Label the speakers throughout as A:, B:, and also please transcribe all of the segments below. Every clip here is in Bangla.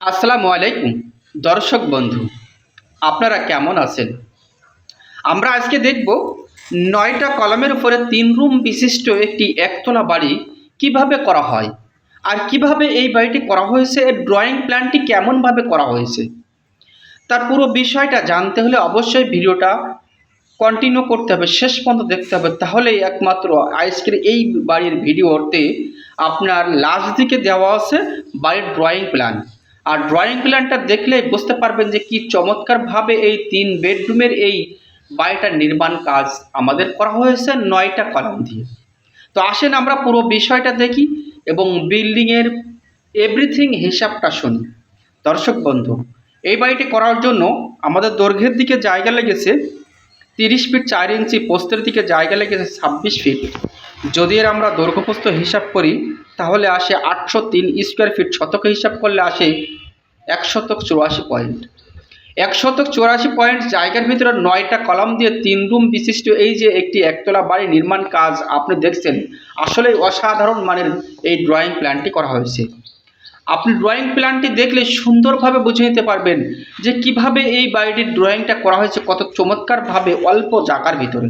A: আসসালামু আলাইকুম, দর্শক বন্ধু, আপনারা কেমন আছেন? আমরা আজকে দেখব নয়টা কলমের উপরে তিন রুম বিশিষ্ট একটি একতলা বাড়ি কীভাবে করা হয় আর কীভাবে এই বাড়িটি করা হয়েছে, এর ড্রয়িং প্ল্যানটি কেমনভাবে করা হয়েছে। তার পুরো বিষয়টা জানতে হলে অবশ্যই ভিডিওটা কন্টিনিউ করতে হবে, শেষ পর্যন্ত দেখতে হবে। তাহলেই একমাত্র আজকের এই বাড়ির ভিডিওতে আপনার লাস্ট দিকে দেওয়া আছে বাড়ির ড্রয়িং প্ল্যান আর ড্রয়িং প্ল্যানটা দেখলে বুঝতে পারবেন যে কি চমৎকারভাবে এই তিন বেডরুমের এই বাড়িটার নির্মাণ কাজ আমাদের করা হয়েছে নয়টা কলাম দিয়ে। তো আসেন আমরা পুরো বিষয়টা দেখি এবং বিল্ডিংয়ের এভরিথিং হিসাবটা শুনি। দর্শক বন্ধু, এই বাড়িটি করার জন্য আমাদের দৈর্ঘ্যের দিকে জায়গা লেগেছে তিরিশ ফিট চার ইঞ্চি পোস্তের দিকে জায়গা লেগেছে ছাব্বিশ ফিট যদি এর আমরা দৈর্ঘ্যপ্রস্থ হিসাব করি, তাহলে আসে আটশো তিন স্কোয়ার ফিট শতকে হিসাব করলে আসে এক শতক চুরাশি পয়েন্ট এক শতক চুরাশি পয়েন্ট জায়গার ভিতরে নয়টা কলাম দিয়ে তিন রুম বিশিষ্ট এই যে একটি একতলা বাড়ি নির্মাণ কাজ আপনি দেখছেন আসলে অসাধারণ মানের এই ড্রয়িং প্ল্যানটি করা হয়েছে। আপনি ড্রয়িং প্ল্যানটি দেখলে সুন্দরভাবে বুঝে নিতে পারবেন যে কীভাবে এই বাড়িটির ড্রয়িংটা করা হয়েছে কত চমৎকারভাবে অল্প জায়গার ভিতরে।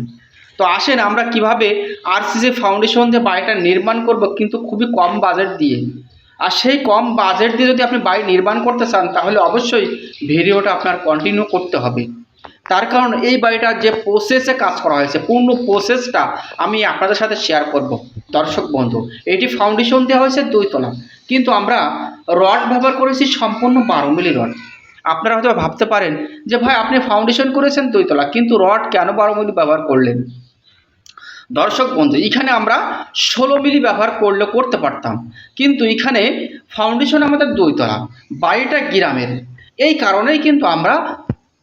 A: তো আসেন আমরা কীভাবে আরসিসি ফাউন্ডেশন দিয়ে বাড়িটা নির্মাণ করব কিন্তু খুবই কম বাজেট দিয়ে। আর সেই কম বাজেট দিয়ে যদি আপনি বাড়ি নির্মাণ করতে চান, তাহলে অবশ্যই ভিডিওটা আপনার কন্টিনিউ করতে হবে। তার কারণ এই বাড়িটার যে প্রসেসে কাজ করা হয়েছে, পূর্ণ প্রসেসটা আমি আপনাদের সাথে শেয়ার করব। দর্শক বন্ধু, এটি ফাউন্ডেশন দেওয়া হয়েছে দুইতলা। কিন্তু আমরা রড ব্যবহার করেছি সম্পূর্ণ বারো মিলি রড আপনারা হয়তো ভাবতে পারেন যে, ভাই, আপনি ফাউন্ডেশন করেছেন দুইতলা, কিন্তু রড কেন বারো মিলি ব্যবহার করলেন? দর্শক বন্ধু, এখানে আমরা ষোলো মিলি ব্যবহার করলে করতে পারতাম। কিন্তু এখানে ফাউন্ডেশন আমাদের দুইতলা বাড়িটা গ্রামের। এই কারণেই কিন্তু আমরা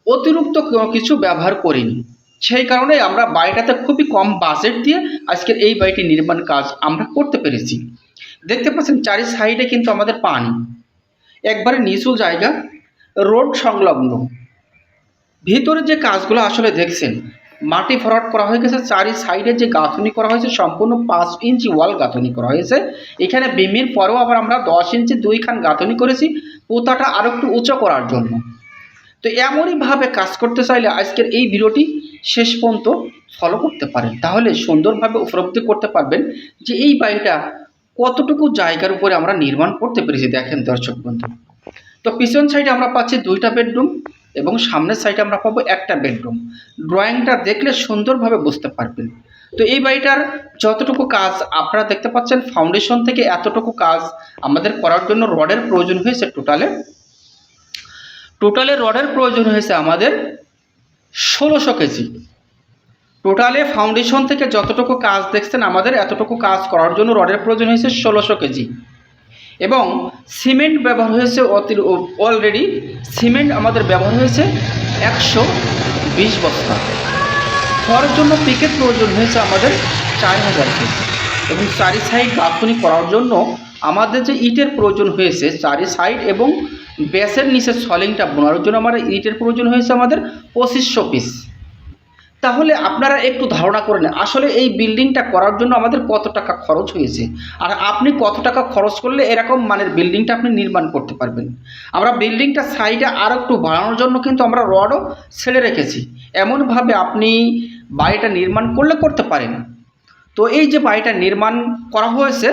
A: অতিরিক্ত কোনো কিছু ব্যবহার করিনি। সেই কারণে আমরা বাড়িটাতে খুবই কম বাজেট দিয়ে আজকের এই বাড়িটি নির্মাণ কাজ আমরা করতে পেরেছি। দেখতে পাচ্ছেন, চারি সাইডে কিন্তু আমাদের পানি। একবারে নিচু জায়গা, রোড সংলগ্ন। ভিতরে যে কাজগুলো আসলে দেখছেন মাটি ফরওয়ার্ড করা হয়ে গেছে, চারি সাইডে যে গাঁথনি করা হয়েছে, সম্পূর্ণ পাঁচ ইঞ্চি ওয়াল গাঁথনি করা হয়েছে। এখানে বিমির পরেও আবার আমরা দশ ইঞ্চি দুইখান গাঁথনি করেছি, পোতাটা আরও একটু উঁচু করার জন্য। তো এমনইভাবে কাজ করতে চাইলে আজকের এই ভিডিওটি শেষ পর্যন্ত ফলো করতে পারেন। তাহলে সুন্দরভাবে উপলব্ধি করতে পারবেন যে এই বাড়িটা কতটুকু জায়গার উপরে আমরা নির্মাণ করতে পেরেছি। দেখেন দর্শক বন্ধু। তো পিছন সাইডে আমরা পাচ্ছি দুইটা বেডরুম এবং সামনের সাইডে আমরা পাবো একটা বেডরুম ড্রয়িংটা দেখলে সুন্দরভাবে বুঝতে পারবেন। তো এই বাড়িটার যতটুকু কাজ আপনারা দেখতে পাচ্ছেন ফাউন্ডেশন থেকে এতটুকু কাজ আমাদের করার জন্য রডের প্রয়োজন হয়েছে টোটালে টোটালে রডের প্রয়োজন হয়েছে আমাদের ষোলোশো কেজি। টোটালে ফাউন্ডেশন থেকে যতটুকু কাজ দেখছেন, আমাদের এতটুকু কাজ করার জন্য রডের প্রয়োজন হয়েছে ষোলোশো কেজি। এবং সিমেন্ট ব্যবহার হয়েছে অতি অলরেডি সিমেন্ট আমাদের ব্যবহার হয়েছে একশো বিশ বস্তা। হওয়ার জন্য পিকের প্রয়োজন হয়েছে আমাদের চার হাজার পিস এবং চারি সাইড গাঁথনি করার জন্য আমাদের যে ইটের প্রয়োজন হয়েছে, চারি সাইড এবং ব্যাসের নিচে সলিংটা বোনার জন্য আমাদের ইটের প্রয়োজন হয়েছে আমাদের পঁচিশশো পিস তাহলে আপনারা একটু ধারণা করে নেন আসলে এই বিল্ডিংটা করার জন্য আমাদের কত টাকা খরচ হয়েছে? আর আপনি কত টাকা খরচ করলে এরকম মানের বিল্ডিংটা আপনি নির্মাণ করতে পারবেন? আমরা বিল্ডিংটা সাইডে আর একটু বাড়ানোর জন্য কিন্তু আমরা রডও ছেড়ে রেখেছি। এমনভাবে আপনি বাড়িটা নির্মাণ করলে করতে পারেন। তো এই যে বাড়িটা নির্মাণ করা হয়েছে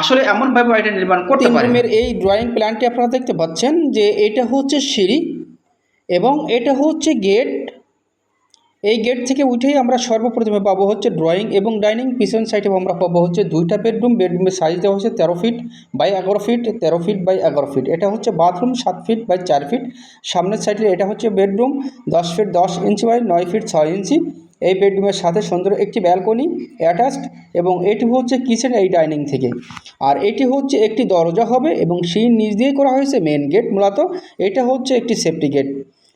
A: আসলে এমনভাবে বাড়িটা নির্মাণ করতে পারেন।
B: এই ড্রয়িং প্ল্যানটি আপনারা দেখতে পাচ্ছেন যে এটা হচ্ছে সিঁড়ি এবং এটা হচ্ছে গেট এই গেট থেকে উঠেই আমরা সর্বপ্রথমে পাবো হচ্ছে ড্রয়িং এবং ডাইনিং পিছন সাইডে আমরা পাবো হচ্ছে দুইটা বেডরুম বেডরুমের সাইজ দেওয়া হচ্ছে তেরো ফিট বাই এগারো ফিট তেরো ফিট বাই এগারো ফিট এটা হচ্ছে বাথরুম সাত ফিট বাই চার ফিট সামনের সাইডে এটা হচ্ছে বেডরুম দশ ফিট দশ ইঞ্চি বাই নয় ফিট ছয় ইঞ্চি এই বেডরুমের সাথে সুন্দর একটি ব্যালকনি অ্যাটাচড এবং এটি হচ্ছে কিচেন এই ডাইনিং থেকে। আর এটি হচ্ছে একটি দরজা হবে এবং সেই নিচ দিয়ে করা হয়েছে মেন গেট মূলত। এটা হচ্ছে একটি সেফটি গেট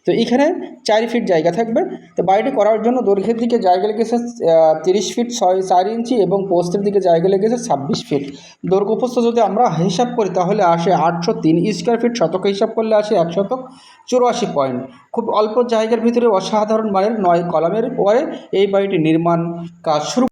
B: তো এখানে চার ফিট জায়গা থাকবে। তো বাড়িটি করার জন্য দৈর্ঘ্যের দিকে জায়গা লেগেছে তিরিশ ফিট ছয়, চার ইঞ্চি এবং পোস্তের দিকে জায়গা লেগেছে ছাব্বিশ ফিট দৈর্ঘ্যপ্রস্থ যদি আমরা হিসাব করি তাহলে আসে আটশো তিন স্কোয়ার ফিট শতক হিসাব করলে আসে এক শতক চুরাশি পয়েন্ট খুব অল্প জায়গার ভিতরে অসাধারণ মানের নয় কলামের পরে এই বাড়িটি নির্মাণ কাজ শুরু